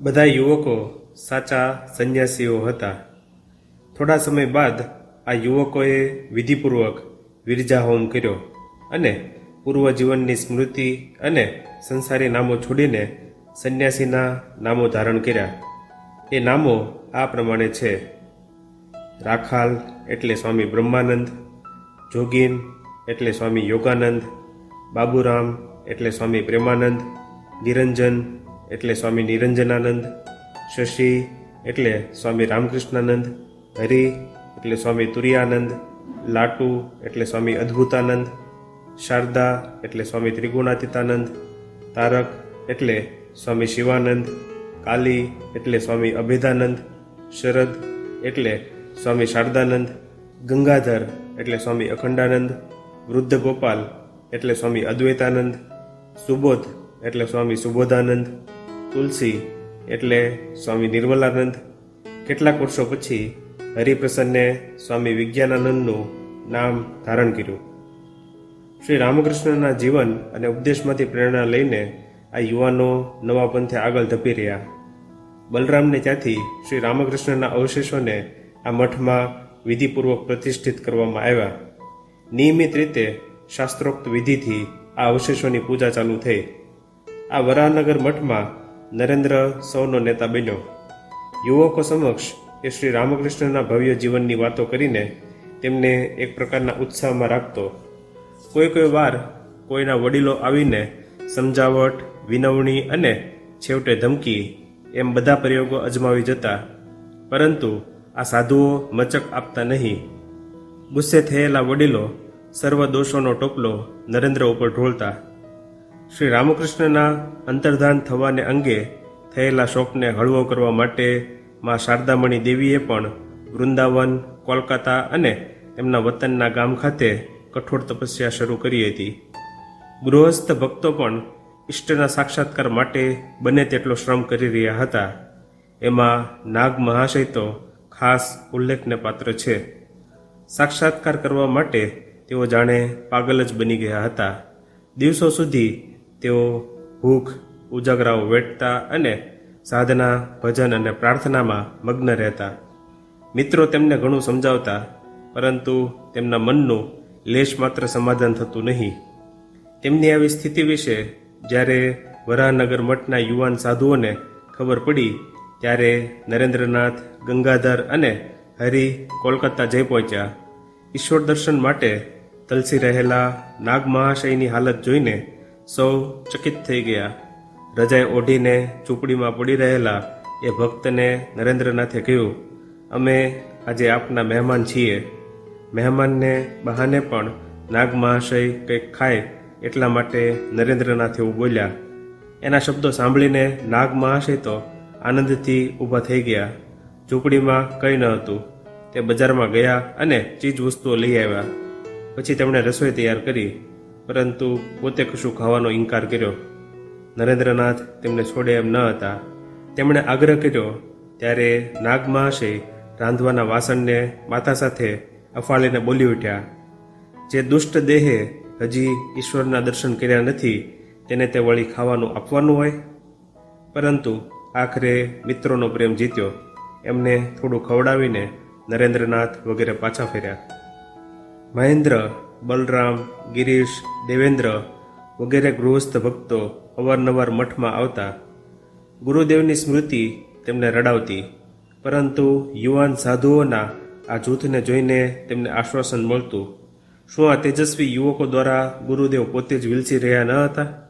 બધા યુવકો સાચા સંન્યાસીઓ હતા. થોડા સમય બાદ આ યુવકોએ વિધિપૂર્વક વિરજા હોમ કર્યો અને પૂર્વ જીવનની સ્મૃતિ અને સંસારી નામો છોડીને સંન્યાસીના નામો ધારણ કર્યા. એ નામો આ પ્રમાણે છે. રાખાલ એટલે સ્વામી બ્રહ્માનંદ, જોગીન એટલે સ્વામી યોગાનંદ, બાબુરામ એટલે સ્વામી પ્રેમાનંદ, નિરંજન એટલે સ્વામી નિરંજનાનંદ શશી એટલે સ્વામી રામકૃષ્ણાનંદ હરિ એટલે સ્વામી તુરિયાનંદ લાટુ એટલે સ્વામી અદ્ભુતાનંદ શારદા એટલે સ્વામી ત્રિગુણાતીતાનંદ તારક એટલે સ્વામી શિવાનંદ કાલી એટલે સ્વામી અભેદાનંદ શરદ એટલે સ્વામી શારદાનંદ ગંગાધર એટલે સ્વામી અખંડાનંદ વૃદ્ધ ગોપાલ એટલે સ્વામી અદ્વૈતાનંદ સુબોધ એટલે સ્વામી સુબોધાનંદ તુલસી એટલે સ્વામી નિર્મલાનંદ. કેટલાક વર્ષો પછી હરિપ્રસન્ને સ્વામી વિજ્ઞાનાનંદનું નામ ધારણ કર્યું. શ્રી રામકૃષ્ણના જીવન અને ઉપદેશમાંથી પ્રેરણા લઈને આ યુવાનો નવા પંથે આગળ ધપી રહ્યા. બલરામને ત્યાંથી શ્રી રામકૃષ્ણના અવશેષોને આ મઠમાં વિધિપૂર્વક પ્રતિષ્ઠિત કરવામાં આવ્યા. નિયમિત રીતે શાસ્ત્રોક્ત વિધિથી આ અવશેષોની પૂજા ચાલુ થઈ. આ વરાહનગર મઠમાં નરેન્દ્ર સૌનો નેતા બન્યો. યુવકો સમક્ષ એ શ્રી રામકૃષ્ણના ભવ્ય જીવનની વાતો કરીને તેમને એક પ્રકારના ઉત્સાહમાં રાખતો. કોઈ કોઈ વાર કોઈના વડીલો આવીને સમજાવટ, વિનવણી અને છેવટે ધમકી એમ બધા પ્રયોગો અજમાવી જતા. પરંતુ આ સાધુઓ મચક આપતા નહીં. ગુસ્સે થયેલા વડીલો સર્વ દોષોનો ટોપલો નરેન્દ્ર ઉપર ઢોળતા. શ્રી રામકૃષ્ણના અંતર્ધાન થવાને અંગે થયેલા શોકને હળવો કરવા માટે માં શારદામણી દેવીએ પણ વૃંદાવન, કોલકાતા અને તેમના વતનના ગામ ખાતે કઠોર તપસ્યા શરૂ કરી હતી. ગૃહસ્થ ભક્તો પણ ઈષ્ટના સાક્ષાત્કાર માટે બને તેટલો શ્રમ કરી રહ્યા હતા. એમાં નાગ મહાશય તો ખાસ ઉલ્લેખને પાત્ર છે. સાક્ષાત્કાર કરવા માટે તેઓ જાણે પાગલ જ બની ગયા હતા. દિવસો સુધી તેઓ ભૂખ, ઉજાગરાઓ વેઠતા અને સાધના, ભજન અને પ્રાર્થનામાં મગ્ન રહેતા. મિત્રો તેમને ઘણું સમજાવતા, પરંતુ તેમના મનનું લેશ માત્ર સમાધાન થતું નહીં. તેમની આવી સ્થિતિ વિશે જ્યારે વરાહનગર મઠના યુવાન સાધુઓને ખબર પડી, ત્યારે નરેન્દ્રનાથ, ગંગાધર અને હરિ કોલકાતા જઈ પહોંચ્યા. ઈશ્વર દર્શન માટે તલસી રહેલા નાગ મહાશયની હાલત જોઈને સૌ ચકિત થઈ ગયા. રજાઈ ઓઢીને ઝૂંપડીમાં પડી રહેલા એ ભક્તને નરેન્દ્રનાથે કહ્યું, અમે આજે આપના મહેમાન છીએ. મહેમાનને બહાને પણ નાગ મહાશય કંઈક ખાય એટલા માટે નરેન્દ્રનાથ એવું બોલ્યા. એના શબ્દો સાંભળીને નાગ મહાશય તો આનંદથી ઊભા થઈ ગયા. ઝૂંપડીમાં કંઈ ન હતું. તે બજારમાં ગયા અને ચીજ વસ્તુઓ લઈ આવ્યા. પછી તેમણે રસોઈ તૈયાર કરી. પરંતુ પોતે કશું ખાવાનો ઇનકાર કર્યો. નરેન્દ્રનાથ તેમને છોડે એમ ન હતા. તેમણે આગ્રહ કર્યો, ત્યારે નાગ મહાશય રાંધવાના વાસણને માથા સાથે અફાળીને બોલી ઉઠ્યા. જે દુષ્ટ દેહે હજી ઈશ્વરના દર્શન કર્યા નથી, તેને તે વળી ખાવાનું આપવાનું હોય? પરંતુ આખરે મિત્રોનો પ્રેમ જીત્યો. એમને થોડું ખવડાવીને નરેન્દ્રનાથ વગેરે પાછા ફેર્યા. મહેન્દ્ર બલરામ, ગિરીશ, દેવેન્દ્ર વગેરે ગૃહસ્થ ભક્તો અવારનવાર મઠમાં આવતા ગુરુદેવની સ્મૃતિ તેમને રડાવતી. પરંતુ યુવાન સાધુઓના આ જૂથને જોઈને તેમને આશ્વાસન મળતું. શું આ તેજસ્વી યુવકો દ્વારા ગુરુદેવ પોતે જ વિલસી રહ્યા ન હતા?